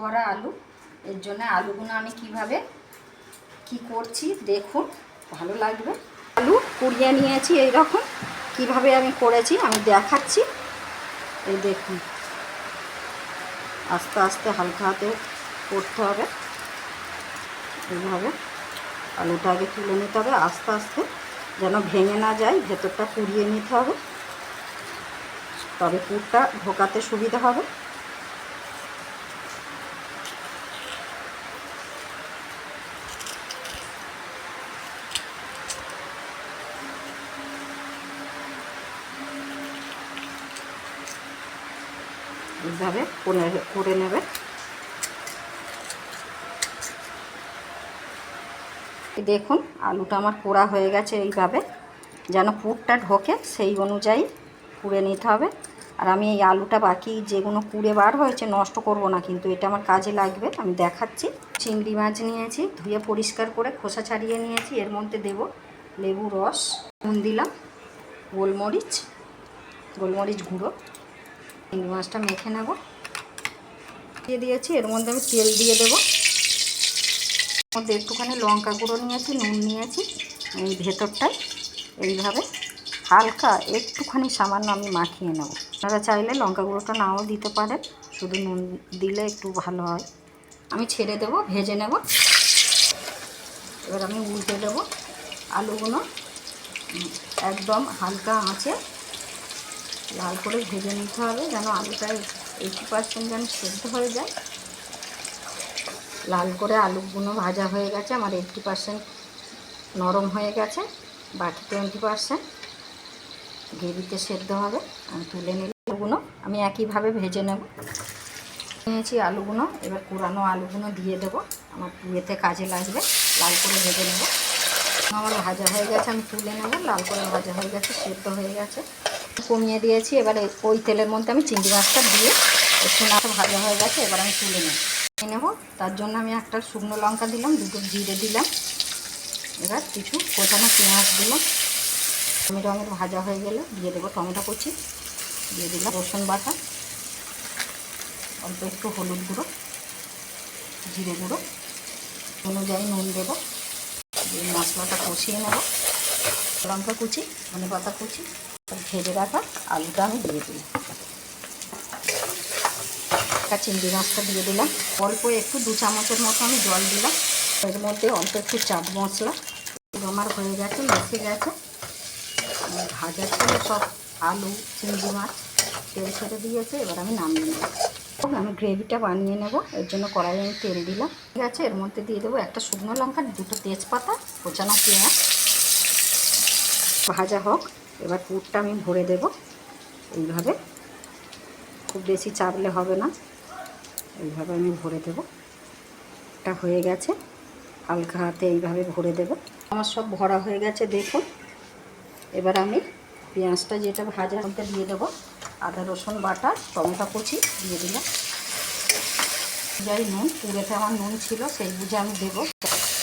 ভরা আলু। এর জন্য আলুগুলো আমি কীভাবে কি করছি দেখুন, ভালো লাগবে। আলু কুড়িয়ে নিয়েছি এই রকম কীভাবে আমি করেছি আমি দেখাচ্ছি। এই দেখুন, আস্তে আস্তে হালকা হাতে করতে হবে। এইভাবে আলুটা আগে তুলে নিতে হবে, আস্তে আস্তে যেন ভেঙে না যায়, ভেতরটা পুড়িয়ে নিতে হবে। তবে পুরটা ঢোকাতে সুবিধা হবে। এইভাবে করে নেবে। দেখুন, আলুটা আমার পোড়া হয়ে গেছে এইভাবে। যেন পুরটা ঢোকে, সেই অনুযায়ী কুড়ে নিতে হবে। আর আমি এই আলুটা বাকি যেগুলো কুড়ে বার হয়েছে, নষ্ট করব না, কিন্তু এটা আমার কাজে লাগবে। আমি দেখাচ্ছি। চিংড়ি মাছ নিয়েছি, ধুয়ে পরিষ্কার করে খোসা ছাড়িয়ে নিয়েছি। এর মধ্যে দেব লেবু রস, নুন দিলাম, গোলমরিচ গোলমরিচ গুঁড়ো। চিংড়ি মাছটা মেখে নেব। দিয়ে দিয়েছি, এর মধ্যে আমি তেল দিয়ে দেবো। মধ্যে একটুখানি লঙ্কা গুঁড়ো নিয়েছি, নুন নিয়েছি, এই ভেতরটায়। এইভাবে হালকা একটুখানি সামান্য আমি মাখিয়ে নেব। আপনারা চাইলে লঙ্কা গুঁড়োটা নাও দিতে পারেন, শুধু নুন দিলে একটু ভালো হয়। আমি ছেড়ে দেব, ভেজে নেব। এবার আমি উল্টে দেবো আলুগুলো একদম হালকা আঁচে। লাল করে ভেজে নিতে হবে যেন আলুটা এইটি পার্সেন্ট যেন সেদ্ধ হয়ে যায়। লাল করে আলুগুলো ভাজা হয়ে গেছে, আমার এইটটি পার্সেন্ট নরম হয়ে গেছে, বাকি টোয়েন্টি পার্সেন্ট গ্রেভিতে সেদ্ধ হবে। আমি তুলে নিলাম আলুগুলো, আমি একইভাবে ভেজে নেব। নিয়েছি আলুগুলো, এবার পুরানো আলুগুলো দিয়ে দেবো, আমার ইয়েতে কাজে লাগবে, লাল করে ভেজে নেব। আমার ভাজা হয়ে গেছে, আমি তুলে নেব, লাল করে ভাজা হয়ে গেছে, সেদ্ধ হয়ে গেছে। কমিয়ে দিয়েছি। এবারে ওই তেলের মধ্যে আমি চিংড়ি মাছটা দিয়ে একটু না ভাজা হয়ে গেছে, এবার আমি তুলে নিয়ে নেব। তার জন্য আমি একটা শুকনো লঙ্কা দিলাম, দুটো জিরে দিলাম। এবার কিছু কোচানো পেঁয়াজ দিলাম। টমেটো আমার ভাজা হয়ে গেলে দিয়ে দেবো টমেটো কুচি, দিয়ে দিলাম রসুন বাটা, অল্প একটু হলুদ গুঁড়ো, জিরে গুঁড়ো, অনুযায়ী নুন দেবো। দিয়ে মশলাটা কষিয়ে নেব। লঙ্কা কুচি, ধনে পাতা কুচি ভেজে রাখা আলুটা আমি দিয়ে দিলাম। একটা চিংড়ি মাছটা দিয়ে দিলাম। অল্প একটু দু চামচের মতো আমি জল দিলাম। এর মধ্যে অল্প একটু চাট মশলা। আমার হয়ে গেছে মেসে গেছে। ভাজার ছিল সব আলু, চিংড়ি মাছ, তেল ছেড়ে দিয়েছে, এবার আমি নামিয়ে নেব। আমি গ্রেভিটা বানিয়ে নেব, এর জন্য কড়াইয়ে আমি তেল দিলাম। ঠিক আছে, এর মধ্যে দিয়ে দেবো একটা শুকনো লঙ্কা, দুটো তেজপাতা, কোচানো পেঁয়াজ। ভাজা হোক। এবার পুরটা আমি ভরে দেব এইভাবে। খুব বেশি চাপলে হবে না। এইভাবে আমি ভরে দেব। এটা হয়ে গেছে। হালকা হাতে এইভাবে ভরে দেব। আমার সব ভরা হয়ে গেছে, দেখুন। এবার আমি পেঁয়াজটা যেটা ভাজার মধ্যে দিয়ে দেবো। আদা, রসুন, বাটা, টমেটো কুচি দিয়ে দিলাম। যাই নুন, পুরেতে আমার নুন ছিল, সেই বুঝে আমি দেবো।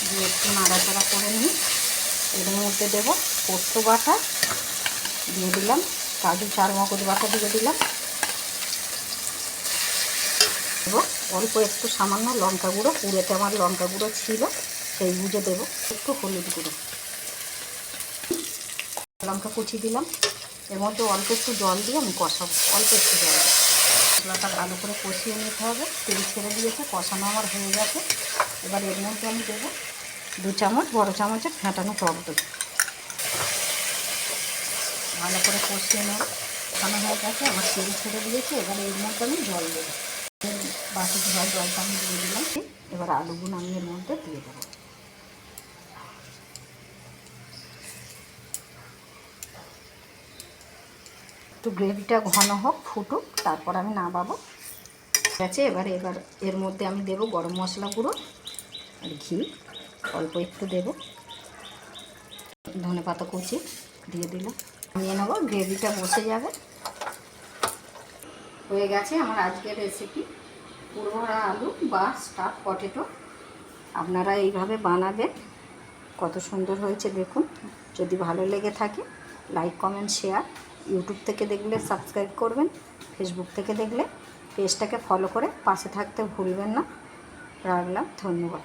দিয়ে একটু নাড়াচাড়া করে নিই। এর মধ্যে দেবো পোস্ত বাটা দিয়ে দিলাম। কাজু চার মগজ বাটা দিয়ে দিলাম। এবং অল্প একটু সামান্য লঙ্কা গুঁড়ো, পুরেতে আমার লঙ্কা গুঁড়ো ছিল, সেই বুঝে দেবো। একটু হলুদ গুঁড়ো। লঙ্কা কুচি দিলাম। এর মধ্যে অল্প একটু জল দিয়ে আমি কষাবো। অল্প একটু জল দিয়ে। মশলাটা ভালো করে কষিয়ে নিতে হবে। তেল ছেড়ে দিয়েছে, কষানো আমার হয়ে গেছে। এবার এর মধ্যে আমি দেবো দু চামচ বড় চামচের ফেটানো টক দই। ভালো করে কষিয়ে নেব কষানো হয়ে গেছে, আমার তেল ছেড়ে দিয়েছে, এবার এর মধ্যে আমি জল দেবো। বাকি জল, জলটা আমি দিয়ে দিলাম। এবার আলুগুলো আমি এর মধ্যে দিয়ে দেবো। একটু গ্রেভিটা ঘন হোক, ফুটুক, তারপর আমি না নামাবো। ঠিক আছে, এবার এবার এর মধ্যে আমি দেবো গরম মশলা গুঁড়ো আর ঘি। অল্প একটু দেবো। ধনে পাতা কুচি দিয়ে দিলাম। নিয়ে নেব, গ্রেভিটা বসে যাবে। হয়ে গেছে আমার আজকের রেসিপি পুরোভরা আলু বা স্টাফ পটেটো আপনারা এইভাবে বানাবেন। কত সুন্দর হয়েছে দেখুন। যদি ভালো লেগে থাকে লাইক কমেন্ট শেয়ার ইউটিউব থেকে দেখলে সাবস্ক্রাইব করবেন ফেসবুক থেকে দেখলে পেজটাকে ফলো করে পাশে থাকতে ভুলবেন না। রাখলাম, ধন্যবাদ।